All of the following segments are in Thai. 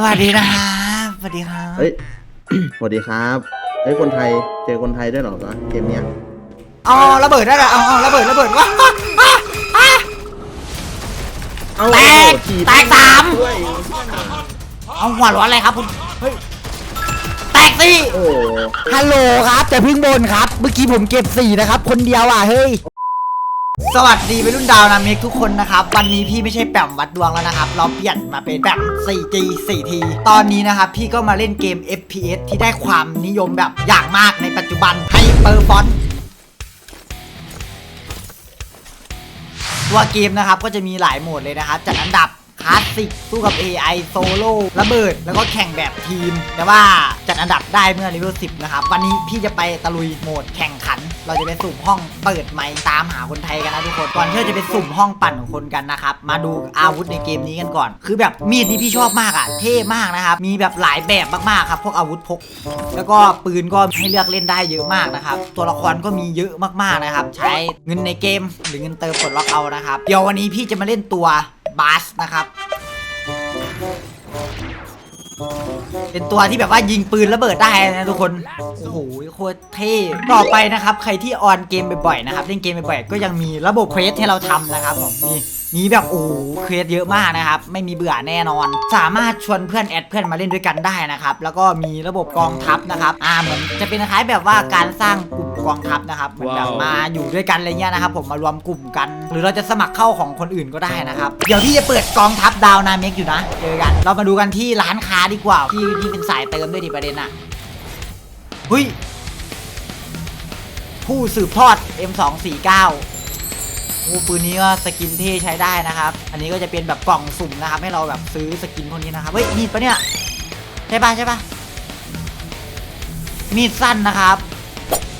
สวัสดีนะครับสวัสดีครับเฮ้ย สวัสดีครับเฮ้ยคนไทย เจอคนไทยด้วยเหรอวะเกมเนี้ยอ๋อระเบิดได้ละอ๋อระเบิดระเบิดว้าเอาแตกถีบแตกสามด้วยเอาหัวร้อนอะไรครับคุณเฮ้ยแตกสิโอ้ฮัลโหลครับแต่เพิ่งบนครับ เมื่อกี้ผมเก็บสี่นะครับ คนเดียวอะเฮ้ย สวัสดีไปรุ่นดาวนาเมกทุกคนนะครับ วันนี้พี่ไม่ใช่แปมวัดดวงแล้วนะครับ เราเปลี่ยนมาเป็นแบบ 4G 4T ตอนนี้นะครับ พี่ก็มาเล่นเกม FPS ที่ได้ความนิยมแบบอย่างมากในปัจจุบันไฮเปอร์ฟอนตัวเกมนะครับก็จะมีหลายโหมดเลยนะครับจัดอันดับคลาสสิกสู้กับ AI โซโล่ระเบิด แล้วก็แข่งแบบทีม แต่ว่าจัดอันดับได้เมื่อเลเวล10 นะครับ วันนี้พี่จะไปตะลุยโหมดแข่ง เราจะไปสุ่มห้องเปิดไมค์ตามหาคนไทยกันนะทุกคนก่อนที่เราจะไปสุ่มห้องปั่นของคนกันนะครับมาดูอาวุธในเกมนี้กันก่อน คือแบบมีดนี่พี่ชอบมากอะเท่มากนะครับมีแบบหลายแบบมากๆครับพวกอาวุธพก แล้วก็ปืนก็ให้เลือกเล่นได้เยอะมากนะครับตัวละครก็มีเยอะมากๆนะครับ ใช้เงินในเกมหรือเงินเติมปลดล็อกเอานะครับเดี๋ยววันนี้พี่จะมาเล่นตัวบาสนะครับ เป็นตัวที่แบบว่ายิงปืนระเบิดได้นะทุกคน โอ้โหโคตรเท่ ต่อไปนะครับ ใครที่ออนเกมบ่อยๆนะครับ เล่นเกมบ่อยๆก็ยังมีระบบเควสให้เราทำนะครับผมนี่ มีแบบโอ้โหเควสเยอะมากนะครับ ไม่มีเบื่อแน่นอน สามารถชวนเพื่อนแอดเพื่อนมาเล่นด้วยกันได้นะครับ แล้วก็มีระบบกองทัพนะครับ อ่าเหมือนจะเป็นคล้ายๆแบบว่าการสร้างกลุ่มกองทัพนะครับเหมือนแบบมาอยู่ด้วยกันอะไรเงี้ยนะครับ ผมมารวมกลุ่มกัน หรือเราจะสมัครเข้าของคนอื่นก็ได้นะครับ เดี๋ยวพี่จะเปิดกองทัพดาวนาเมกอยู่นะเจอกัน เรามาดูกันที่ร้านค้าดีกว่าพี่พี่เป็นสายเติมด้วยดิประเด็นอะเฮ้ยผู้สืบทอด M249 โอ้ปืนนี้ก็สกินเท่ใช้ได้นะครับ อันนี้ก็จะเป็นแบบกล่องสุ่มนะครับ ให้เราแบบซื้อสกินพวกนี้นะครับ เฮ้ยมีดปะเนี่ย ใช่ปะใช่ปะมีดสั้นนะครับ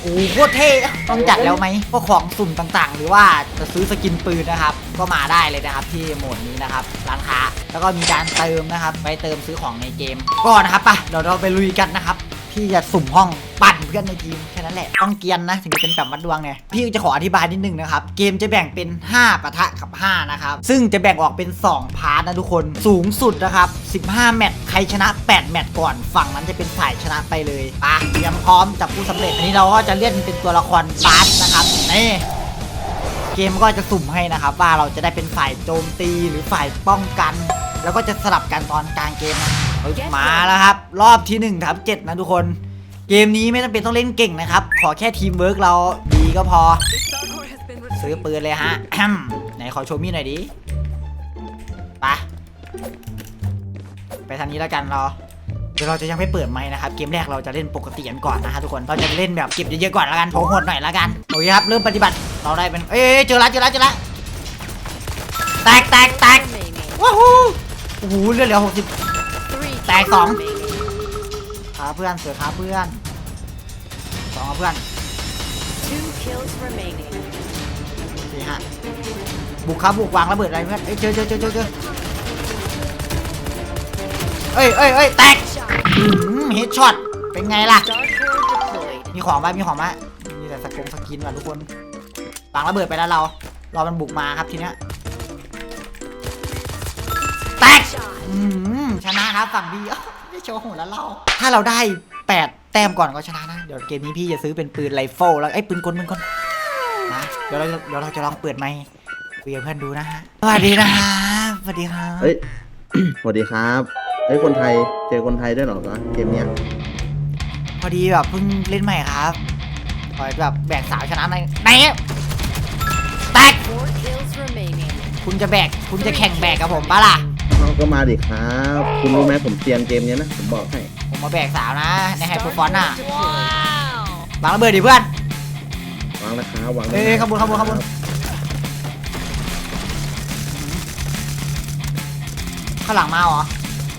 โอ้โหโคตรเท่ต้องจัดแล้วไหมพวกของสุ่มต่างๆ หรือว่าจะซื้อสกินปืนนะครับ ก็มาได้เลยนะครับที่โหมดนี้นะครับ ร้านค้า แล้วก็มีการเติมนะครับ ไปเติมซื้อของในเกม ก็นะครับปะเดี๋ยวเราไปลุยกันนะครับ พี่จะสุ่มห้องปั่นเพื่อนในทีมแค่นั้นแหละต้องเกียนนะถึงจะเป็นแบบวัดดวงเนี่ยพี่จะขออธิบายนิดนึงนะครับเกมจะแบ่งเป็น 5ปะทะกับ 5 นะครับ ซึ่งจะแบ่งออกเป็น 2 พาร์ทนะทุกคนสูงสุดนะครับ 15 แมตช์ใครชนะ 8 แมตช์ก่อนฝั่งนั้นจะเป็นฝ่ายชนะไปเลยปะเตรียมพร้อมจับผู้สำเร็จอันนี้เราก็จะเล่นเป็นตัวละครบาสนะครับนี่เกมก็จะสุ่มให้นะครับ ว่าเราจะได้เป็นฝ่ายโจมตีหรือฝ่ายป้องกัน แล้วก็จะสลับกันตอนกลางเกมนะ มาแล้วครับ รอบที่1ทับ7นะทุกคน เกมนี้ไม่จำเป็นต้องเล่นเก่งนะครับ ขอแค่ทีมเวิร์กเราดีก็พอ ซื้อปืนเลยฮะ ไหนขอโชว์มีดหน่อยดิไปไปทางนี้แล้วกันเราเดี๋ยวเราจะยังไม่เปิดไมค์นะครับ เกมแรกเราจะเล่นปกติกันก่อนนะฮะทุกคนเราจะเล่นแบบเก็บเยอะๆก่อนแล้วกันโผล่หดหน่อยแล้วกันโอเคครับเริ่มปฏิบัติเราได้เป็นเอ้ยเจอแล้วเจอแล้วเจอแล้วแตกแตกแตกว้าวโอ้โหเลือดเหลือหกสิบ แตกสองขาเพื่อนเสือขาเพื่อนสองเอาเพื่อน Two kills remaining. สี่ห้าบุกครับบุกวางระเบิดอะไรเพื่อนเอ้ยเจอเจอเจอเจอเจอเอ้ยเอ้ยเอ้ยแตกเฮดช็อตเป็นไงล่ะ Dark Horde deployed. มีของป่ะมีของป่ะมีแต่สกงสกินว่ะทุกคนวางระเบิดไปแล้วเรารอมันบุกมาครับทีเนี้ยแตกอืม ชนะครับฝั่งบีเอ้าไม่โชว์หัวแล้วเราถ้าเราได้ 8 แต้มก่อนก็ชนะนะ เดี๋ยวเกมนี้พี่จะซื้อเป็นปืนไรเฟิลแล้วไอ้ยปืนกลปืนกลนะเดี๋ยวเราเดี๋ยวเราจะลองเปิดไมค์คุยกับเพื่อนดูนะฮะสวัสดีนะครับสวัสดีครับเฮ้ย สวัสดีครับเฮ้ยคนไทยเจอคนไทยด้วยเหรอวะเกมเนี้ยพอดีแบบเพิ่งเล่นใหม่ครับขอแบบแบกสาวชนะในไหนแตก Four kills remaining. คุณจะแบกคุณจะแข่งแบกกับผมปะล่ะ เราก็มาดิครับ คุณรู้ไหมผมเตรียมเกมเนี้ยนะ ผมบอกให้ผมมาแบกสาวนะในไฮเปอร์ฟอนต์น่ะ Wow. วางระเบิดดิเพื่อน วางนะครับวางเอ้ยขบวนขบวนขบวน ข้างหลังมาเหรอ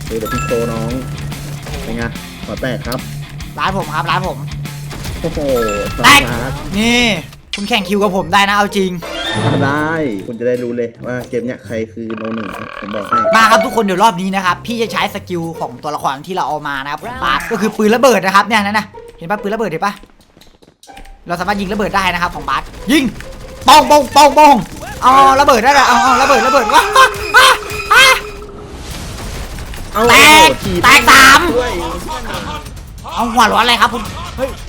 เออเดี๋ยวพี่โตน้องเป็นไงขอแตกครับ ร้านผมครับร้านผม โอ้โหสแตกตาร์ทนี่ คุณแข่งคิวกับผมได้นะเอาจริง ได้คุณจะได้รู้เลยว่าเกมเนี้ยใครคือโนหนึ่งครับผมบอกให้มาครับทุกคนเดี๋ยวรอบนี้นะครับพี่จะใช้สกิลของตัวละครที่เราเอามานะครับบาสก็คือปืนระเบิดนะครับเนี่ยนั่นนะเห็นปะปืนระเบิดเห็นปะเราสามารถยิงระเบิดได้นะครับของบาสยิงปองปองปองปองเอาระเบิดได้ละเอาเอาระเบิดระเบิดว้าเอาแตกโอ้โหถีบแตกสามด้วยเอาหัวร้อนอะไรครับคุณเฮ้ยแ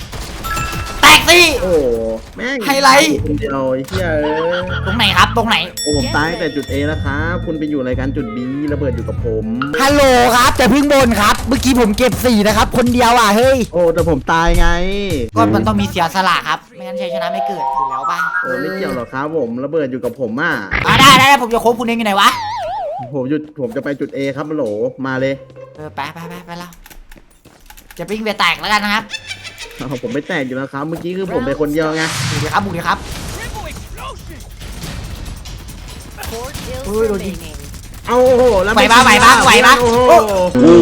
ตกสี่โอ้โหแม่งไฮไลท์ คนเดียวไอ้เหี้ยเอ้ยตรงไหนครับตรงไหน โอ้ผมตายตั้งแต่จุด A แล้วครับคุณไปอยู่รายการจุด B ระเบิดอยู่กับผม ฮัลโหลครับแต่เพิ่งบนครับ เมื่อกี้ผมเก็บสี่นะครับ คนเดียวอะเฮ้ย โอ้แต่ผมตายไงก็มันต้องมีเสียสละครับ ไม่งั้นชัยชนะไม่เกิดอยู่แล้วป่ะโอ้ไม่เกี่ยวหรอกครับผมระเบิดอยู่กับผมอะอ่าได้ได้ได้ผมจะโค้งคุณเองอยู่ไหนวะ ผมหยุดผมจะไปจุด A ครับฮัลโหลมาเลย เออไปไปไปไปแล้วจะปิ้งไปแตกแล้วกันนะครับ เอาผมไม่แตกอยู่แล้วครับ เมื่อกี้คือผมเป็นคนเดียวไงบุกดีครับบุกดีครับ Four kills Ui, đồ gì? remaining. เอาโอ้โหแล้วไหวปะไหวปะไหวปะ โอ้โหโอ้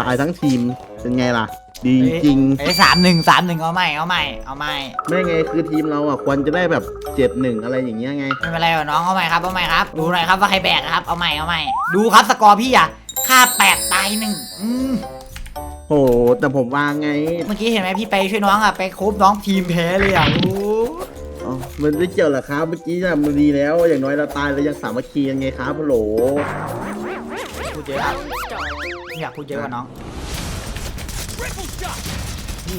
ตายทั้งทีมเป็นไงล่ะ ดีจริง ไอ้สามหนึ่งสามหนึ่งเอาใหม่เอาใหม่เอาใหม่ไม่ไงคือทีมเราอะควรจะได้แบบเจ็ดหนึ่งอะไรอย่างเงี้ยไง ไม่เป็นไรหรอกน้องเอาใหม่ครับเอาใหม่ครับ ดูหน่อยครับว่าใครแบกนะครับเอาใหม่เอาใหม่ดูครับสกอร์พี่อะ ค่าแปดตายหนึ่งอืมโห แต่ผมวางไงเมื่อกี้เห็นไหมพี่ไปช่วยน้องอะไปคบน้องทีมแพ้เลยอะโอ้อ๋อมันไม่เกี่ยวหรอกครับ เมื่อกี้น่ะมันดีแล้ว อย่างน้อยเราตายเรายังสามัคคีกันไงครับฮัลโหลพูดเยอะครับ Round start. ไม่อยากพูดเยอะกว่าน้อง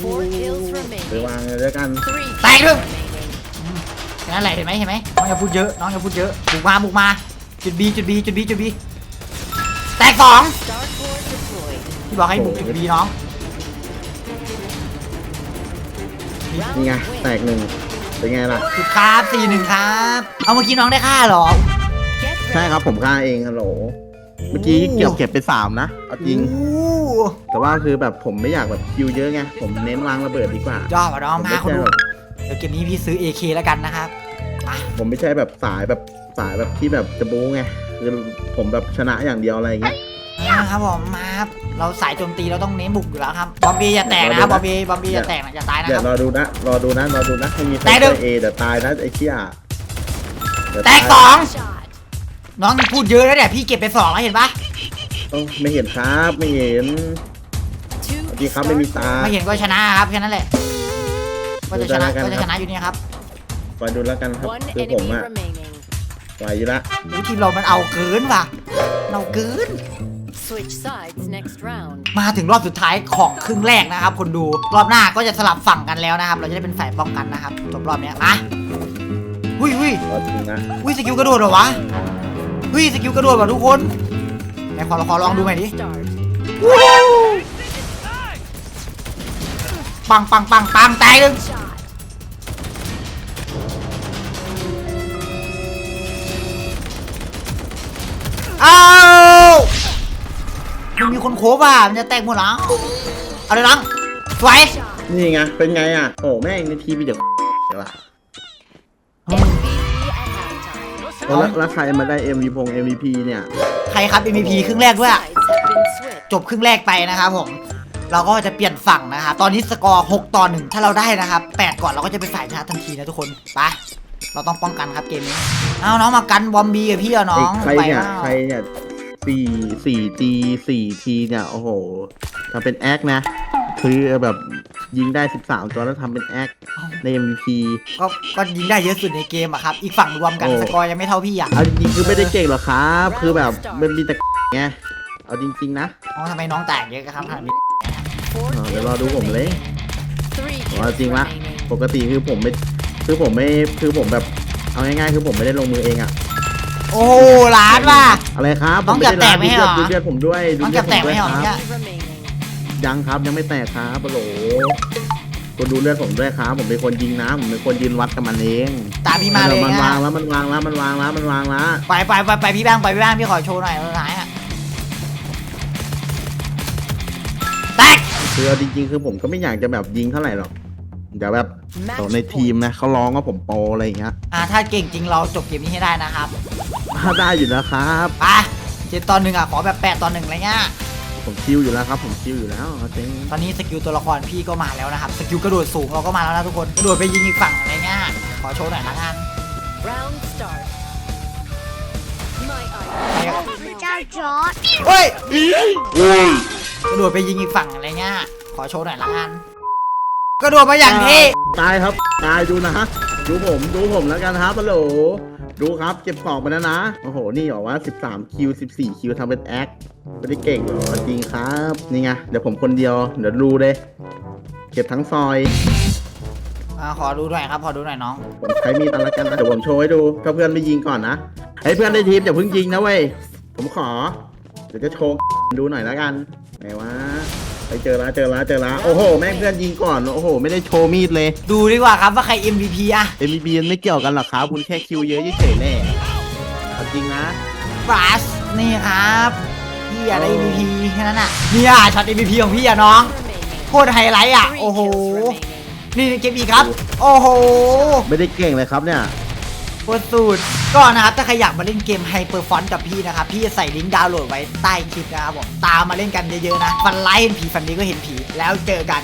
Four kills ไป remaining. วางเลยแล้วกัน Three Tay kills luôn. remaining. แค่นั้นแหละเห็นไหมเห็นไหมน้องอย่าพูดเยอะน้องอย่าพูดเยอะบุกมาบุกมาจุดบีจุดบีจุดบีจุดบี แตกสอง Starport deployed. พี่บอกให้บุกจุดบีน้อง Round นี่ไง win. แตกหนึ่งเป็นไงล่ะ จุดครับสี่หนึ่งครับ เอาเมื่อกี้น้องได้ค่าเหรอ Get ใช่ ready. ครับผมฆ่าเองฮัลโหล เมื่อกี้เกี่ยวเก็บไปสามนะเอาจริงโอ้แต่ว่าคือแบบผมไม่อยากแบบคิวเยอะไง ผมเน้นวางระเบิดดีกว่า ยอดว่ะน้องผมมาไม่คนใช่ดูแบบเดี๋ยวเกมนี้พี่ซื้อ AK แล้วกันนะครับมาผมไม่ใช่แบบสายแบบสายแบบที่แบบจะบู๊ไง คือผมแบบชนะอย่างเดียวอะไรอย่างเงี้ยมาครับผมมาครับเราสายโจมตีเราต้องเน้นบุกอยู่แล้วครับบอมบี้อย่าแตกนะครับบอมบี้บอมบี้อย่าแตกนะอย่าตายนะเดี๋คยวรับ รอดูนะ รอดูนะ รอดูนะให้มีใครแตกหนึ่เจงอเอเดี๋ยวตายนะไอ้เชี่ยเดี๋ยวแตายกสอง Shot. น้องพูดเยอะแล้วเนี่ยพี่เก็บไปสองแล้วเห็นปะเอ้าไม่เห็นครับ ไม่เห็น Two สวัสดีครับไม่มีตา ไม่เห็นก็ชนะครับแค่นั้นแหละก็จะชนะดูได้แล้วกัน ก็จะชนะอยู่เนี่ยครับคอยดูแล้วกันครับ One คือผม enemy อะ remaining. ไหวอยู่ละอู้ทีมเรามันเอาเกินว่ะเราเกิน Switch sides next round. มาถึงรอบสุดท้ายของครึ่งแรกนะครับ คนดูรอบหน้าก็จะสลับฝั่งกันแล้วนะครับ เราจะได้เป็นฝ่ายป้องกันนะครับจบรอบเนี้ยมาหุ้ยหุ้ยรอจริงนะหุ้ยสกิลกระโดดเหรอวะหุ้ยสกิลกระโดดว่ะทุกคนไหนขอขอลองดูหน่อยดิ Start. ปังปังปังปังแตกหนึ่ง คนโคบอะมันจะแตกหมดแล้วเอาเลยน้องสวยนี่ไง เป็นไงอะ โอ้แม่งในทีมมีเดี๋ยวว่ะ MVP at halftime. แล้วแล้วใครมาได้ MVP พง MVP เนี่ย ใครครับ MVP ครึ่งแรกด้วยอะ Sides have been switched. จบครึ่งแรกไปนะครับผม เราก็จะเปลี่ยนฝั่งนะครับตอนนี้สกอร์ 6 ต่อ 1 ถ้าเราได้นะครับ 8 ก่อนเราก็จะเป็นฝ่ายชนะทันทีนะทุกคนไปเราต้องป้องกันครับเกมนี้ เอาน้องมากันบอมบีกับพี่อะน้องใครเนี่ยปปล่าใครเนี่ย สี่สี่ตีสี่ทีเนี่ย โอ้โหทำเป็นแอคนะ คือแบบยิงได้ 13 ตัวแล้วทำเป็นแอคใน MVP ก็ก็ยิงได้เยอะสุดในเกมอะครับ อีกฝั่งรวมกันโอ้ สกอร์ยังไม่เท่าพี่อะเอาจริงๆคือไม่ได้เก่งหรอกครับ คือแบบมันมีแต่ไงเอาจริง ๆ นะน้องทำไมน้องแตกเยอะครับทางนี้ Four อ๋อเดี๋ยว kills รอดูผมเลย remaining. Three เอา kills จริงละ remaining. ปกติคือผมไม่คือผมไม่คือผมแบบเอาง่ายๆ คือผมไม่ได้ลงมือเองอะ โอ้โหล้านว่ะ อะไรครับน้องผมเกือบแตกไหมด้เหรอดูเลือดผมด้วยดูน้องเลืเกืออดบผมแตกไหมด้วยเหรอครับเนี่ย Three remaining. ยังครับยังไม่แตกครับปะโหลก็ดูเลือดผมด้วยครับ ผมเป็นคนยิงนะผมเป็นคนยืนวัดกับมันเองตามพี่มาเลยมันนะวางแล้วมันวางแล้วมันวางแล้วมันวางแล้วไปไปไปไปพี่บ้างไปพี่บ้างพี่ขอโชว์หน่อยสุดท้ายอะแตกคือเอาจริงๆคือผมก็ไม่อยากจะแบบยิงเท่าไหร่หรอกเดี๋ยวแบบในทีมนะเขาร้องว่าผมโปรอะไรอย่างเงี้ยอ่าถ้าเก่งจริงเราจบเกมนี้ให้ได้นะครับ ถ้าได้อยู่แล้วครับ ไปเจ็ดตอนหนึ่งอะขอแบบแปดตอนหนึ่งอะไรเงี้ย ผมคิวอยู่แล้วครับ ผมคิวอยู่แล้วเอาจริงตอนนี้สกิลตัวละครพี่ก็มาแล้วนะครับ สกิลกระโดดสูงเราก็มาแล้วนะทุกคน กระโดดไปยิงอีกฝั่งอะไรเงี้ย ขอโชว์หน่อยละกัน Round start. My ไปครับ eye. เจ้าจอร์ดเฮ้ย กระโดดไปยิงอีกฝั่งอะไรเงี้ย ขอโชว์หน่อยละกัน กระโดดมาอย่างเท่ตายครับ ตายดูนะฮะดูผมดูผมแล้วกันครับปะโหล ดูครับ เก็บสองไปแล้วนะ โอ้โห นี่บอกว่า 13 คิว 14 คิวทำเป็นแอคไม่ได้เก่งหรอจริงครับ นี่ไง เดี๋ยวผมคนเดียว เดี๋ยวดูเลย เก็บทั้งซอย อ่าขอดูหน่อยครับ ขอดูหน่อยน้อง ผมใช้มีดตันละกันนะเดี๋ยวผมโชว์ให้ดู ถ้าเพื่อนไม่ยิงก่อนนะให้เพื่อนได้ทีมอย่าเพิ่งยิงนะเว้ย ผมขอ เดี๋ยวจะโชว์ดูหน่อยละกัน ไหนวะ ไปเจอละเจอละเจอละโอ้โห แม่งเพื่อนยิงก่อนโอ้โห ไม่ได้โชว์มีดเลย ดูดีกว่าครับว่าใคร MVP อะ m อ b ไม่เกี่ยวกันหรอกครับคุณแค่คิวเยอะเฉยๆแน่เอาจริงนะบรัสนี่ครับพี่อะได้ MVP แค่นั้นอะเนี่ยช็อต MVP ของพี่อะน้อง remaining. โคตรไฮไลท์อะ Three โอ้โห kills remaining. นี่เกมอีกครับ โอ้โหไม่ได้เก่งเลยครับเนี่ย โคตรสุด ก็นะครับถ้าใครอยากมาเล่นเกมไฮเปอร์ฟอนต์กับพี่นะครับ พี่จะใส่ลิงก์ดาวน์โหลดไว้ใต้คลิปนะครับผมตามมาเล่นกันเยอะๆนะฟันไลท์เห็นผีฟันนี้ก็เห็นผีแล้วเจอกัน